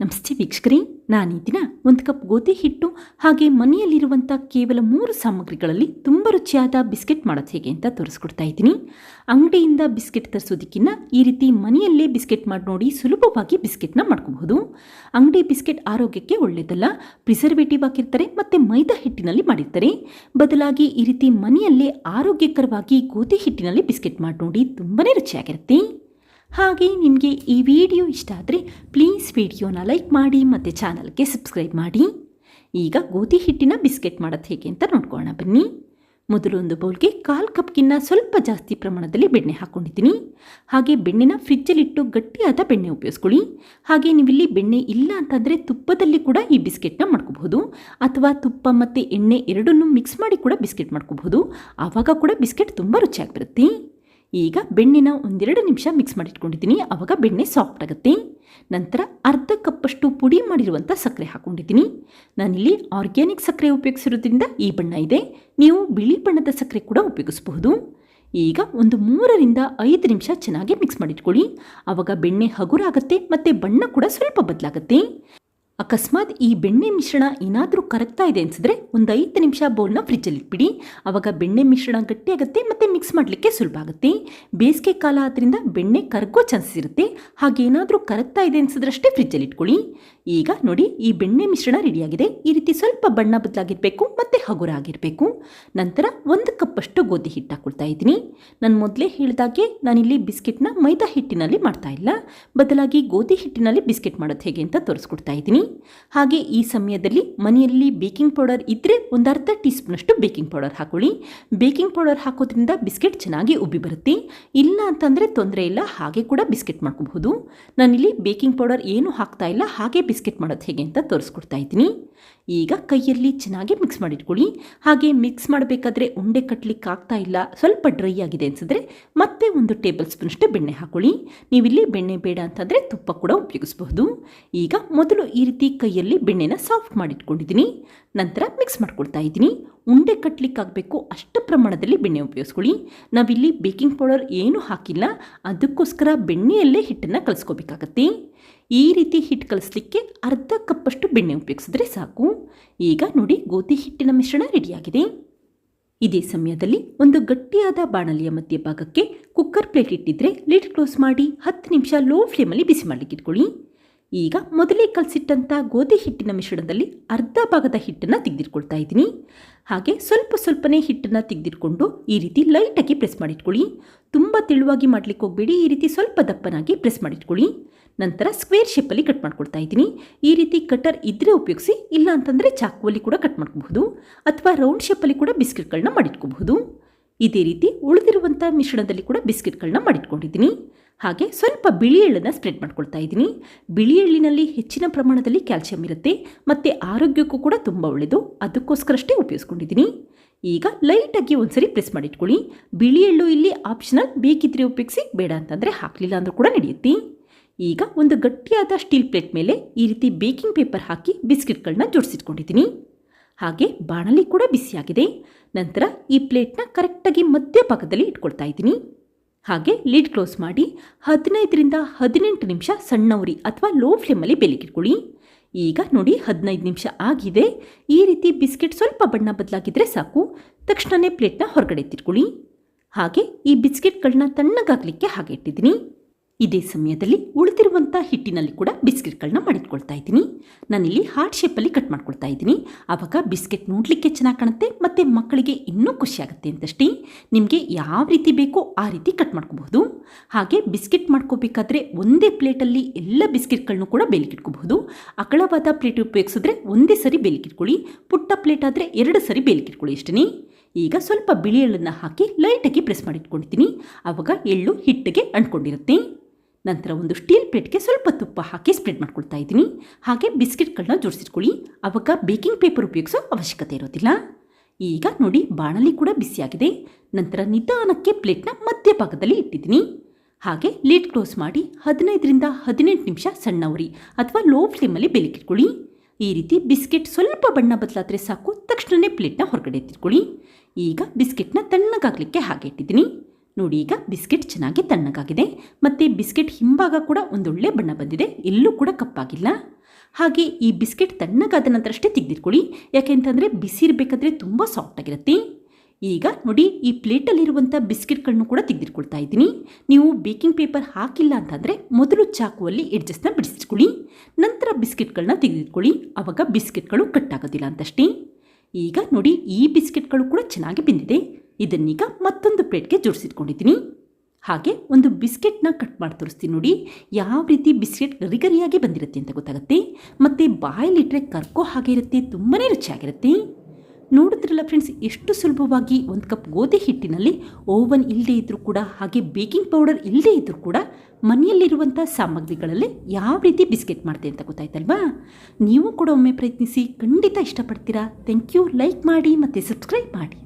ನಮಸ್ತೆ ವೀಕ್ಷಕರೇ ನಾನು ಈ ದಿನ ಒಂದು ಕಪ್ ಗೋಧಿ ಹಿಟ್ಟು, ಹಾಗೆ ಮನೆಯಲ್ಲಿರುವಂಥ ಕೇವಲ ಮೂರು ಸಾಮಗ್ರಿಗಳಲ್ಲಿ ತುಂಬ ರುಚಿಯಾದ ಬಿಸ್ಕೆಟ್ ಮಾಡೋದು ಹೇಗೆ ಅಂತ ತೋರಿಸ್ಕೊಡ್ತಾ ಇದ್ದೀನಿ. ಅಂಗಡಿಯಿಂದ ಬಿಸ್ಕೆಟ್ ತರಿಸೋದಕ್ಕಿಂತ ಈ ರೀತಿ ಮನೆಯಲ್ಲೇ ಬಿಸ್ಕೆಟ್ ಮಾಡಿ ನೋಡಿ ಸುಲಭವಾಗಿ ಬಿಸ್ಕೆಟ್ನ ಮಾಡ್ಕೋಬಹುದು. ಅಂಗಡಿ ಬಿಸ್ಕೆಟ್ ಆರೋಗ್ಯಕ್ಕೆ ಒಳ್ಳೆಯದಲ್ಲ ಪ್ರಿಸರ್ವೇಟಿವ್ ಹಾಕಿರ್ತಾರೆ ಮತ್ತು ಮೈದಾ ಹಿಟ್ಟಿನಲ್ಲಿ ಮಾಡಿರ್ತಾರೆ. ಬದಲಾಗಿ ಈ ರೀತಿ ಮನೆಯಲ್ಲೇ ಆರೋಗ್ಯಕರವಾಗಿ ಗೋಧಿ ಹಿಟ್ಟಿನಲ್ಲಿ ಬಿಸ್ಕೆಟ್ ಮಾಡಿ ನೋಡಿ ತುಂಬಾ ರುಚಿಯಾಗಿರುತ್ತೆ. ಹಾಗೆ ನಿಮಗೆ ಈ ವಿಡಿಯೋ ಇಷ್ಟ ಆದರೆ ಪ್ಲೀಸ್ ವಿಡಿಯೋನ ಲೈಕ್ ಮಾಡಿ ಮತ್ತು ಚಾನಲ್ಗೆ ಸಬ್ಸ್ಕ್ರೈಬ್ ಮಾಡಿ. ಈಗ ಗೋಧಿ ಹಿಟ್ಟಿನ ಬಿಸ್ಕೆಟ್ ಮಾಡೋದು ಹೇಗೆ ಅಂತ ನೋಡ್ಕೊಳ್ಳೋಣ ಬನ್ನಿ. ಮೊದಲು ಒಂದು ಬೌಲ್ಗೆ ಕಾಲು ಕಪ್ಗಿನ್ನ ಸ್ವಲ್ಪ ಜಾಸ್ತಿ ಪ್ರಮಾಣದಲ್ಲಿ ಬೆಣ್ಣೆ ಹಾಕ್ಕೊಂಡಿದ್ದೀನಿ. ಹಾಗೆ ಬೆಣ್ಣೆನ ಫ್ರಿಜ್ಜಲ್ಲಿಟ್ಟು ಗಟ್ಟಿಯಾದ ಬೆಣ್ಣೆ ಉಪಯೋಗಿಸ್ಕೊಳ್ಳಿ. ಹಾಗೆ ನೀವಿಲ್ಲಿ ಬೆಣ್ಣೆ ಇಲ್ಲ ಅಂತಂದರೆ ತುಪ್ಪದಲ್ಲಿ ಕೂಡ ಈ ಬಿಸ್ಕೆಟ್ನ ಮಾಡ್ಕೋಬಹುದು. ಅಥವಾ ತುಪ್ಪ ಮತ್ತು ಎಣ್ಣೆ ಎರಡನ್ನೂ ಮಿಕ್ಸ್ ಮಾಡಿ ಕೂಡ ಬಿಸ್ಕೆಟ್ ಮಾಡ್ಕೋಬಹುದು. ಆವಾಗ ಕೂಡ ಬಿಸ್ಕೆಟ್ ತುಂಬ ರುಚಿಯಾಗಿ ಬರುತ್ತೆ. ಈಗ ಬೆಣ್ಣೆನ ಒಂದೆರಡು ನಿಮಿಷ ಮಿಕ್ಸ್ ಮಾಡಿಟ್ಕೊಂಡಿದ್ದೀನಿ. ಆವಾಗ ಬೆಣ್ಣೆ ಸಾಫ್ಟ್ ಆಗುತ್ತೆ. ನಂತರ ಅರ್ಧ ಕಪ್ಪಷ್ಟು ಪುಡಿ ಮಾಡಿರುವಂಥ ಸಕ್ಕರೆ ಹಾಕ್ಕೊಂಡಿದ್ದೀನಿ ನಾನಿಲ್ಲಿ ಆರ್ಗ್ಯಾನಿಕ್ ಸಕ್ಕರೆ ಉಪಯೋಗಿಸಿರೋದ್ರಿಂದ ಈ ಬಣ್ಣ ಇದೆ. ನೀವು ಬಿಳಿ ಬಣ್ಣದ ಸಕ್ಕರೆ ಕೂಡ ಉಪಯೋಗಿಸಬಹುದು. ಈಗ ಒಂದು ಮೂರರಿಂದ ಐದು ನಿಮಿಷ ಚೆನ್ನಾಗಿ ಮಿಕ್ಸ್ ಮಾಡಿಟ್ಕೊಳ್ಳಿ. ಆವಾಗ ಬೆಣ್ಣೆ ಹಗುರಾಗುತ್ತೆ ಮತ್ತು ಬಣ್ಣ ಕೂಡ ಸ್ವಲ್ಪ ಬದಲಾಗುತ್ತೆ. ಅಕಸ್ಮಾತ್ ಈ ಬೆಣ್ಣೆ ಮಿಶ್ರಣ ಏನಾದರೂ ಕರಗ್ತಾ ಇದೆ ಅನಿಸಿದ್ರೆ ಒಂದು ಐದು ನಿಮಿಷ ಬೌಲ್ನ ಫ್ರಿಜ್ಜಲ್ಲಿ ಇಟ್ಬಿಡಿ. ಆವಾಗ ಬೆಣ್ಣೆ ಮಿಶ್ರಣ ಗಟ್ಟಿಯಾಗುತ್ತೆ ಮತ್ತು ಮಿಕ್ಸ್ ಮಾಡಲಿಕ್ಕೆ ಸುಲಭ ಆಗುತ್ತೆ. ಬೇಸಿಗೆ ಕಾಲ ಆದ್ದರಿಂದ ಬೆಣ್ಣೆ ಕರಗೋ ಚಾನ್ಸಸ್ ಇರುತ್ತೆ. ಹಾಗೇನಾದರೂ ಕರಗ್ತಾ ಇದೆ ಅನಿಸಿದ್ರಷ್ಟೇ ಫ್ರಿಜ್ಜಲ್ಲಿ ಇಟ್ಕೊಳ್ಳಿ. ಈಗ ನೋಡಿ ಈ ಬೆಣ್ಣೆ ಮಿಶ್ರಣ ರೆಡಿಯಾಗಿದೆ. ಈ ರೀತಿ ಸ್ವಲ್ಪ ಬಣ್ಣ ಬದಲಾಗಿರಬೇಕು ಮತ್ತು ಹಗುರ ಆಗಿರಬೇಕು. ನಂತರ ಒಂದು ಕಪ್ಪಷ್ಟು ಗೋಧಿ ಹಿಟ್ಟು ಹಾಕೊಳ್ತಾ ಇದ್ದೀನಿ. ನಾನು ಮೊದಲೇ ಹೇಳಿದಾಗೆ ನಾನಿಲ್ಲಿ ಬಿಸ್ಕೆಟ್ನ ಮೈದಾ ಹಿಟ್ಟಿನಲ್ಲಿ ಮಾಡ್ತಾ ಇಲ್ಲ. ಬದಲಾಗಿ ಗೋಧಿ ಹಿಟ್ಟಿನಲ್ಲಿ ಬಿಸ್ಕೆಟ್ ಮಾಡೋದು ಹೇಗೆ ಅಂತ ತೋರಿಸ್ಕೊಡ್ತಾ ಇದ್ದೀನಿ. ಹಾಗೆ ಈ ಸಮಯದಲ್ಲಿ ಮನೆಯಲ್ಲಿ ಬೇಕಿಂಗ್ ಪೌಡರ್ ಇದ್ದರೆ ಒಂದು ಅರ್ಧ ಟೀ ಸ್ಪೂನಷ್ಟು ಬೇಕಿಂಗ್ ಪೌಡರ್ ಹಾಕೊಳ್ಳಿ. ಬೇಕಿಂಗ್ ಪೌಡರ್ ಹಾಕೋದ್ರಿಂದ ಬಿಸ್ಕೆಟ್ ಚೆನ್ನಾಗಿ ಉಬ್ಬಿ ಬರುತ್ತೆ. ಇಲ್ಲ ಅಂತಂದರೆ ತೊಂದರೆ ಇಲ್ಲ, ಹಾಗೆ ಕೂಡ ಬಿಸ್ಕೆಟ್ ಮಾಡ್ಕೋಬಹುದು. ನಾನಿಲ್ಲಿ ಬೇಕಿಂಗ್ ಪೌಡರ್ ಏನು ಹಾಕ್ತಾ ಇಲ್ಲ, ಹಾಗೆ ಬಿಸ್ಕೆಟ್ ಮಾಡೋದು ಹೇಗೆ ಅಂತ ತೋರಿಸ್ಕೊಡ್ತಾ ಇದ್ದೀನಿ. ಈಗ ಕೈಯಲ್ಲಿ ಚೆನ್ನಾಗಿ ಮಿಕ್ಸ್ ಮಾಡಿಟ್ಕೊಳ್ಳಿ. ಹಾಗೆ ಮಿಕ್ಸ್ ಮಾಡಬೇಕಾದ್ರೆ ಉಂಡೆ ಕಟ್ಟಲಿಕ್ಕೆ ಆಗ್ತಾ ಇಲ್ಲ. ಸ್ವಲ್ಪ ಡ್ರೈ ಆಗಿದೆ ಅನಿಸಿದ್ರೆ ಮತ್ತೆ ಒಂದು ಟೇಬಲ್ ಸ್ಪೂನಷ್ಟು ಬೆಣ್ಣೆ ಹಾಕೊಳ್ಳಿ. ನೀವಿಲ್ಲಿ ಬೆಣ್ಣೆ ಬೇಡ ಅಂತಂದರೆ ತುಪ್ಪ ಕೂಡ ಉಪಯೋಗಿಸಬಹುದು. ಈಗ ಮೊದಲು ಈ ರೀತಿ ಕೈಯಲ್ಲಿ ಬೆಣ್ಣೆನ ಸಾಫ್ಟ್ ಮಾಡಿಟ್ಕೊಂಡಿದ್ದೀನಿ. ನಂತರ ಮಿಕ್ಸ್ ಮಾಡ್ಕೊಳ್ತಾ ಇದ್ದೀನಿ. ಉಂಡೆ ಕಟ್ಟಲಿಕ್ಕಾಗಬೇಕು ಅಷ್ಟು ಪ್ರಮಾಣದಲ್ಲಿ ಬೆಣ್ಣೆ ಉಪಯೋಗಿಸ್ಕೊಳ್ಳಿ. ನಾವಿಲ್ಲಿ ಬೇಕಿಂಗ್ ಪೌಡರ್ ಏನೂ ಹಾಕಿಲ್ಲ. ಅದಕ್ಕೋಸ್ಕರ ಬೆಣ್ಣೆಯಲ್ಲೇ ಹಿಟ್ಟನ್ನು ಕಲಿಸ್ಕೋಬೇಕಾಗತ್ತೆ. ಈ ರೀತಿ ಹಿಟ್ಟು ಕಲಿಸ್ಲಿಕ್ಕೆ ಅರ್ಧ ಕಪ್ಪಷ್ಟು ಬೆಣ್ಣೆ ಉಪಯೋಗಿಸಿದ್ರೆ ಸಾಕು. ಈಗ ನೋಡಿ ಗೋಧಿ ಹಿಟ್ಟಿನ ಮಿಶ್ರಣ ರೆಡಿಯಾಗಿದೆ. ಇದೇ ಸಮಯದಲ್ಲಿ ಒಂದು ಗಟ್ಟಿಯಾದ ಬಾಣಲಿಯ ಮಧ್ಯಭಾಗಕ್ಕೆ ಕುಕ್ಕರ್ ಪ್ಲೇಟ್ ಇಟ್ಟಿದ್ರೆ ಲಿಡ್ ಕ್ಲೋಸ್ ಮಾಡಿ ಹತ್ತು ನಿಮಿಷ ಲೋ ಫ್ಲೇಮಲ್ಲಿ ಬಿಸಿ ಮಾಡಲಿಕ್ಕೆ ಇಟ್ಕೊಳ್ಳಿ. ಈಗ ಮೊದಲೇ ಕಲಸಿಟ್ಟಂಥ ಗೋಧಿ ಹಿಟ್ಟಿನ ಮಿಶ್ರಣದಲ್ಲಿ ಅರ್ಧ ಭಾಗದ ಹಿಟ್ಟನ್ನು ತೆಗೆದಿಟ್ಕೊಳ್ತಾ ಇದ್ದೀನಿ. ಹಾಗೆ ಸ್ವಲ್ಪ ಸ್ವಲ್ಪನೇ ಹಿಟ್ಟನ್ನು ತೆಗೆದಿಟ್ಕೊಂಡು ಈ ರೀತಿ ಲೈಟಾಗಿ ಪ್ರೆಸ್ ಮಾಡಿಟ್ಕೊಳ್ಳಿ. ತುಂಬ ತೆಳುವಾಗಿ ಮಾಡಲಿಕ್ಕೆ ಹೋಗಬೇಡಿ, ಈ ರೀತಿ ಸ್ವಲ್ಪ ದಪ್ಪನಾಗಿ ಪ್ರೆಸ್ ಮಾಡಿಟ್ಕೊಳ್ಳಿ. ನಂತರ ಸ್ಕ್ವೇರ್ ಶೇಪಲ್ಲಿ ಕಟ್ ಮಾಡ್ಕೊಳ್ತಾ ಇದ್ದೀನಿ. ಈ ರೀತಿ ಕಟರ್ ಇದ್ದರೆ ಉಪಯೋಗಿಸಿ, ಇಲ್ಲ ಅಂತಂದರೆ ಚಾಕುವಲ್ಲಿ ಕೂಡ ಕಟ್ ಮಾಡ್ಕೋಬಹುದು, ಅಥವಾ ರೌಂಡ್ ಶೇಪಲ್ಲಿ ಕೂಡ ಬಿಸ್ಕೆಟ್ಗಳನ್ನ ಮಾಡಿಟ್ಕೋಬಹುದು. ಇದೇ ರೀತಿ ಉಳಿದಿರುವಂಥ ಮಿಶ್ರಣದಲ್ಲಿ ಕೂಡ ಬಿಸ್ಕೆಟ್ಗಳನ್ನ ಮಾಡಿಟ್ಕೊಂಡಿದ್ದೀನಿ. ಹಾಗೆ ಸ್ವಲ್ಪ ಬಿಳಿ ಎಳ್ಳನ್ನು ಸ್ಪ್ರೆಡ್ ಮಾಡ್ಕೊಳ್ತಾ ಇದ್ದೀನಿ. ಬಿಳಿ ಎಳ್ಳಿನಲ್ಲಿ ಹೆಚ್ಚಿನ ಪ್ರಮಾಣದಲ್ಲಿ ಕ್ಯಾಲ್ಸಿಯಂ ಇರುತ್ತೆ, ಮತ್ತು ಆರೋಗ್ಯಕ್ಕೂ ಕೂಡ ತುಂಬ ಒಳ್ಳೆಯದು ಅದಕ್ಕೋಸ್ಕರಷ್ಟೇ ಉಪಯೋಗಿಸ್ಕೊಂಡಿದ್ದೀನಿ. ಈಗ ಲೈಟಾಗಿ ಒಂದ್ಸರಿ ಪ್ರೆಸ್ ಮಾಡಿಟ್ಕೊಳ್ಳಿ. ಬಿಳಿ ಎಳ್ಳು ಇಲ್ಲಿ ಆಪ್ಷನಲ್ ಬೇಕಿದ್ರೆ ಉಪಯೋಗಿಸಿ, ಬೇಡ ಅಂತಂದರೆ ಹಾಕಲಿಲ್ಲ ಅಂದರೂ ಕೂಡ ನಡೆಯುತ್ತೆ. ಈಗ ಒಂದು ಗಟ್ಟಿಯಾದ ಸ್ಟೀಲ್ ಪ್ಲೇಟ್ ಮೇಲೆ ಈ ರೀತಿ ಬೇಕಿಂಗ್ ಪೇಪರ್ ಹಾಕಿ ಬಿಸ್ಕಿಟ್ಗಳನ್ನ ಜೋಡಿಸಿಟ್ಕೊಂಡಿದ್ದೀನಿ. ಹಾಗೆ ಬಾಣಲಿ ಕೂಡ ಬಿಸಿಯಾಗಿದೆ. ನಂತರ ಈ ಪ್ಲೇಟ್ನ ಕರೆಕ್ಟಾಗಿ ಮಧ್ಯಭಾಗದಲ್ಲಿ ಇಟ್ಕೊಳ್ತಾ ಇದ್ದೀನಿ. ಹಾಗೆ ಲಿಡ್ ಕ್ಲೋಸ್ ಮಾಡಿ ಹದಿನೈದರಿಂದ ಹದಿನೆಂಟು ನಿಮಿಷ ಸಣ್ಣ ಉರಿ ಅಥವಾ ಲೋ ಫ್ಲೇಮಲ್ಲಿ ಬೆಲಿಗಿಟ್ಕೊಳ್ಳಿ ಈಗ ನೋಡಿ ಹದಿನೈದು ನಿಮಿಷ ಆಗಿದೆ. ಈ ರೀತಿ ಬಿಸ್ಕೆಟ್ ಸ್ವಲ್ಪ ಬಣ್ಣ ಬದಲಾಗಿದ್ದರೆ ಸಾಕು. ತಕ್ಷಣವೇ ಪ್ಲೇಟ್ನ ಹೊರಗಡೆ ಎತ್ತಿಟ್ಕೊಳ್ಳಿ. ಹಾಗೆ ಈ ಬಿಸ್ಕೆಟ್ಗಳನ್ನ ತಣ್ಣಗಾಗಲಿಕ್ಕೆ ಹಾಗೆ ಇಟ್ಟಿದ್ದೀನಿ. ಇದೇ ಸಮಯದಲ್ಲಿ ಉಳಿದಿರುವಂಥ ಹಿಟ್ಟಿನಲ್ಲಿ ಕೂಡ ಬಿಸ್ಕೆಟ್ಗಳನ್ನ ಮಾಡಿಟ್ಕೊಳ್ತಾ ಇದ್ದೀನಿ. ನಾನಿಲ್ಲಿ ಹಾರ್ಟ್ ಶೇಪಲ್ಲಿ ಕಟ್ ಮಾಡ್ಕೊಳ್ತಾ ಇದ್ದೀನಿ. ಆವಾಗ ಬಿಸ್ಕೆಟ್ ನೋಡಲಿಕ್ಕೆ ಚೆನ್ನಾಗಿ ಕಾಣುತ್ತೆ, ಮತ್ತು ಮಕ್ಕಳಿಗೆ ಇನ್ನೂ ಖುಷಿಯಾಗುತ್ತೆ ಅಂತಷ್ಟೇ. ನಿಮಗೆ ಯಾವ ರೀತಿ ಬೇಕೋ ಆ ರೀತಿ ಕಟ್ ಮಾಡ್ಕೋಬಹುದು. ಹಾಗೆ ಬಿಸ್ಕೆಟ್ ಮಾಡ್ಕೋಬೇಕಾದ್ರೆ ಒಂದೇ ಪ್ಲೇಟಲ್ಲಿ ಎಲ್ಲ ಬಿಸ್ಕೆಟ್ಗಳನ್ನೂ ಕೂಡ ಬೇಲಿಕಿಟ್ಕೋಬಹುದು. ಅಕಳವಾದ ಪ್ಲೇಟ್ ಉಪಯೋಗಿಸಿದ್ರೆ ಒಂದೇ ಸರಿ ಬೇಲಿಕಿಟ್ಕೊಳ್ಳಿ, ಪುಟ್ಟ ಪ್ಲೇಟ್ ಆದರೆ ಎರಡು ಸರಿ ಬೇಲಿಕಿಟ್ಕೊಳ್ಳಿ ಅಷ್ಟೇ ಈಗ ಸ್ವಲ್ಪ ಬಿಳಿ ಎಳ್ಳನ್ನು ಹಾಕಿ ಲೈಟಾಗಿ ಪ್ರೆಸ್ ಮಾಡಿಟ್ಕೊಂಡಿದ್ದೀನಿ. ಆವಾಗ ಎಳ್ಳು ಹಿಟ್ಟಿಗೆ ಅಂಟ್ಕೊಂಡಿರುತ್ತೆ. ನಂತರ ಒಂದು ಸ್ಟೀಲ್ ಪ್ಲೇಟ್ಗೆ ಸ್ವಲ್ಪ ತುಪ್ಪ ಹಾಕಿ ಸ್ಪ್ರೆಡ್ ಮಾಡ್ಕೊಳ್ತಾ ಇದ್ದೀನಿ. ಹಾಗೆ ಬಿಸ್ಕೆಟ್ಗಳನ್ನ ಜೋಡಿಸಿಟ್ಕೊಳ್ಳಿ. ಆವಾಗ ಬೇಕಿಂಗ್ ಪೇಪರ್ ಉಪಯೋಗಿಸೋ ಅವಶ್ಯಕತೆ ಇರೋದಿಲ್ಲ. ಈಗ ನೋಡಿ ಬಾಣಲಿ ಕೂಡ ಬಿಸಿಯಾಗಿದೆ ನಂತರ ನಿಧಾನಕ್ಕೆ ಪ್ಲೇಟ್ನ ಮಧ್ಯಭಾಗದಲ್ಲಿ ಇಟ್ಟಿದ್ದೀನಿ. ಹಾಗೆ ಲಿಡ್ ಕ್ಲೋಸ್ ಮಾಡಿ ಹದಿನೈದರಿಂದ ಹದಿನೆಂಟು ನಿಮಿಷ ಸಣ್ಣ ಉರಿ ಅಥವಾ ಲೋ ಫ್ಲೇಮಲ್ಲಿ ಬೆಲಿಕಿಟ್ಕೊಳ್ಳಿ ಈ ರೀತಿ ಬಿಸ್ಕೆಟ್ ಸ್ವಲ್ಪ ಬಣ್ಣ ಬದಲಾದರೆ ಸಾಕು. ತಕ್ಷಣವೇ ಪ್ಲೇಟ್ನ ಹೊರಗಡೆ ಎತ್ತಿಟ್ಕೊಳ್ಳಿ. ಈಗ ಬಿಸ್ಕೆಟ್ನ ತಣ್ಣಗಾಗಲಿಕ್ಕೆ ಹಾಗೆ ಇಟ್ಟಿದ್ದೀನಿ. ನೋಡಿ, ಈಗ ಬಿಸ್ಕೆಟ್ ಚೆನ್ನಾಗಿ ತಣ್ಣಗಾಗಿದೆ. ಮತ್ತು ಬಿಸ್ಕೆಟ್ ಹಿಂಭಾಗ ಕೂಡ ಒಂದೊಳ್ಳೆ ಬಣ್ಣ ಬಂದಿದೆ. ಎಲ್ಲೂ ಕೂಡ ಕಪ್ಪಾಗಿಲ್ಲ. ಹಾಗೆ ಈ ಬಿಸ್ಕೆಟ್ ತಣ್ಣಗಾದ ನಂತರ ಅಷ್ಟೇ ತೆಗೆದಿಟ್ಕೊಳ್ಳಿ ಯಾಕೆಂತಂದರೆ ಬಿಸಿ ಇರಬೇಕಾದ್ರೆ ತುಂಬ ಸಾಫ್ಟಾಗಿರುತ್ತೆ ಈಗ ನೋಡಿ, ಈ ಪ್ಲೇಟಲ್ಲಿರುವಂಥ ಬಿಸ್ಕೆಟ್ಗಳನ್ನು ಕೂಡ ತೆಗೆದಿಟ್ಕೊಳ್ತಾ ಇದ್ದೀನಿ. ನೀವು ಬೇಕಿಂಗ್ ಪೇಪರ್ ಹಾಕಿಲ್ಲ ಅಂತಂದರೆ ಮೊದಲು ಚಾಕುವಲ್ಲಿ ಎಡ್ಜಸ್ಟ್ನ ಬಿಡಿಸಿಟ್ಕೊಳ್ಳಿ. ನಂತರ ಬಿಸ್ಕೆಟ್ಗಳನ್ನ ತೆಗೆದಿಟ್ಕೊಳ್ಳಿ. ಆವಾಗ ಬಿಸ್ಕೆಟ್ಗಳು ಕಟ್ಟಾಗೋದಿಲ್ಲ ಅಂತಷ್ಟೇ. ಈಗ ನೋಡಿ, ಈ ಬಿಸ್ಕೆಟ್ಗಳು ಕೂಡ ಚೆನ್ನಾಗಿ ಬೆಂದಿದೆ. ಇದನ್ನೀಗ ಮತ್ತೊಂದು ಪ್ಲೇಟ್ಗೆ ಜೋಡಿಸಿಟ್ಕೊಂಡಿದ್ದೀನಿ. ಹಾಗೆ ಒಂದು ಬಿಸ್ಕೆಟ್ನ ಕಟ್ ಮಾಡಿ ತೋರಿಸ್ತೀನಿ ನೋಡಿ. ಯಾವ ರೀತಿ ಬಿಸ್ಕೆಟ್ ಗರಿಗರಿಯಾಗಿ ಬಂದಿರುತ್ತೆ ಅಂತ ಗೊತ್ತಾಗುತ್ತೆ. ಮತ್ತು ಬಾಯಲ್ಲಿಟ್ಟರೆ ಕರ್ಕೋ ಹಾಗೆ ಇರುತ್ತೆ ತುಂಬಾ ರುಚಿಯಾಗಿರುತ್ತೆ. ನೋಡಿದ್ರಲ್ಲ ಫ್ರೆಂಡ್ಸ್, ಎಷ್ಟು ಸುಲಭವಾಗಿ ಒಂದು ಕಪ್ ಗೋಧಿ ಹಿಟ್ಟಿನಲ್ಲಿ ಓವನ್ ಇಲ್ಲದೇ ಇದ್ದರೂ ಕೂಡ, ಹಾಗೆ ಬೇಕಿಂಗ್ ಪೌಡರ್ ಇಲ್ಲದೇ ಇದ್ದರೂ ಕೂಡ ಮನೆಯಲ್ಲಿರುವಂಥ ಸಾಮಗ್ರಿಗಳಲ್ಲೇ ಯಾವ ರೀತಿ ಬಿಸ್ಕೆಟ್ ಮಾಡ್ತೀವಿ ಅಂತ ಗೊತ್ತಾಯ್ತಲ್ವಾ? ನೀವು ಕೂಡ ಒಮ್ಮೆ ಪ್ರಯತ್ನಿಸಿ, ಖಂಡಿತ ಇಷ್ಟಪಡ್ತೀರಾ? Thank you. ಲೈಕ್ ಮಾಡಿ ಮತ್ತು ಸಬ್ಸ್ಕ್ರೈಬ್ ಮಾಡಿ.